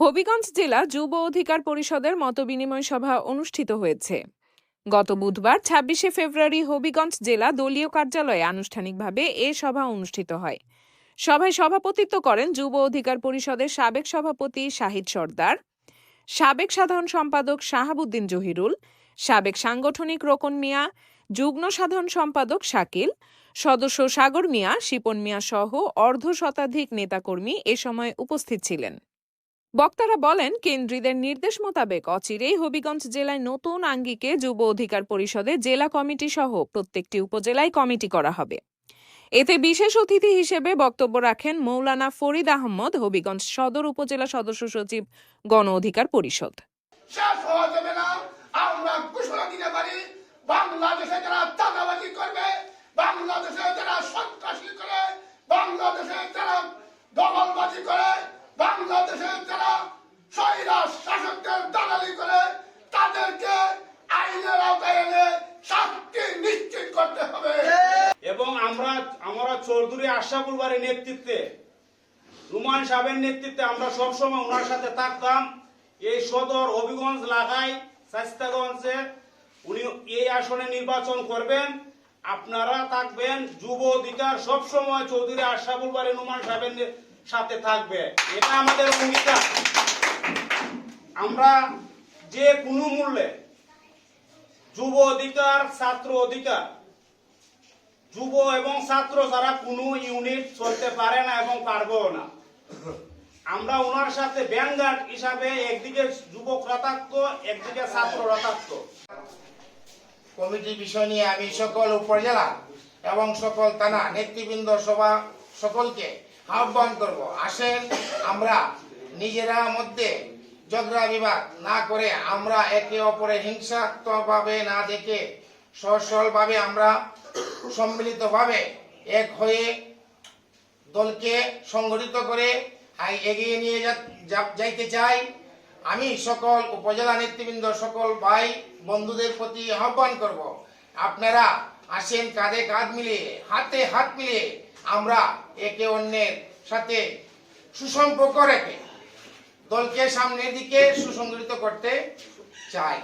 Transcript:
হবিগঞ্জ জেলা যুব অধিকার পরিষদের মতবিনিময় সভা অনুষ্ঠিত হয়েছে। গত বুধবার, ছাব্বিশে ফেব্রুয়ারি, হবিগঞ্জ জেলা দলীয় কার্যালয়ে আনুষ্ঠানিকভাবে এ সভা অনুষ্ঠিত হয়। সভায় সভাপতিত্ব করেন যুব অধিকার পরিষদের সাবেক সভাপতি শাহিদ সর্দার, সাবেক সাধারণ সম্পাদক শাহাবুদ্দিন জহিরুল, সাবেক সাংগঠনিক রোকন মিয়া, যুগ্ম সাধারণ সম্পাদক শাকিল, সদস্য সাগর মিয়া, শিপন মিয়া সহ অর্ধ শতাধিক নেতাকর্মী এ সময় উপস্থিত ছিলেন। বক্তারা বলেন, কেন্দ্রীদের নির্দেশ মোতাবেক অচিরেই হবিগঞ্জ জেলায় নতুন আঙ্গিকে যুব অধিকার পরিষদে জেলা কমিটি সহ প্রত্যেকটি উপজেলায় কমিটি করা হবে। এতে বিশেষ অতিথি হিসেবে বক্তব্য রাখেন মৌলানা ফরিদ আহমদ, হবিগঞ্জ সদর উপজেলা সদস্য সচিব, গণ অধিকার পরিষদ। বাংলাদেশে দখলবাজি করে, বাংলাদেশে আইনের আওতায় এনে শাস্তি নিশ্চিত করতে হবে। এবং আমরা আমরা চৌধুরী নেতৃত্বে রুমান সাহেবের নেতৃত্বে আমরা সবসময় ওনার সাথে থাকতাম। এই সদর হবিগঞ্জ লাগাই শাস্তাগঞ্জে উনি এই আসনে নির্বাচন করবেন। আপনারা থাকবেন, যুব অধিকার সবসময় চৌধুরী আশাফুল বাড়ি রুমান সাহেবের সাথে থাকবে। এটা আমাদের অঙ্গীকার। আমরা যে কোনো মূল্যে যুব অধিকার, ছাত্র অধিকার। যুব এবং ছাত্র ছাড়া কোনো ইউনিট চলতে পারে না এবং পারবেও না। আমরা ওনার সাথে ব্যাঙ্গার্ড হিসাবে একদিকে যুবকরা থাকতো একদিকে ছাত্ররা থাকতো কমিটি বিষয় নিয়ে আমি সকল উপজেলা এবং সকল থানা নেতৃবৃন্দ সভা সকলকে আহ্বান করব। আসেন আমরা নিজেরা মধ্যে ঝগড়া, বিবাদ না করে আমরা একে অপরে হিংসাত্মকভাবে না দেখে সসলভাবে আমরা সম্মিলিতভাবে এক হয়ে দলকে সংগঠিত করে এগিয়ে নিয়ে যাইতে চাই। আমি সকল উপজেলা নেতৃবৃন্দ, সকল ভাই বন্ধুদের প্রতি আহ্বান করব। আপনারা আসেন কাঁধে কাঁধ মিলিয়ে, হাতে হাত মিলিয়ে আমরা একে অন্যের সাথে সুসম্পর্ক রেখে দলকে সামনের দিকে সুসংগঠিত করতে চাই।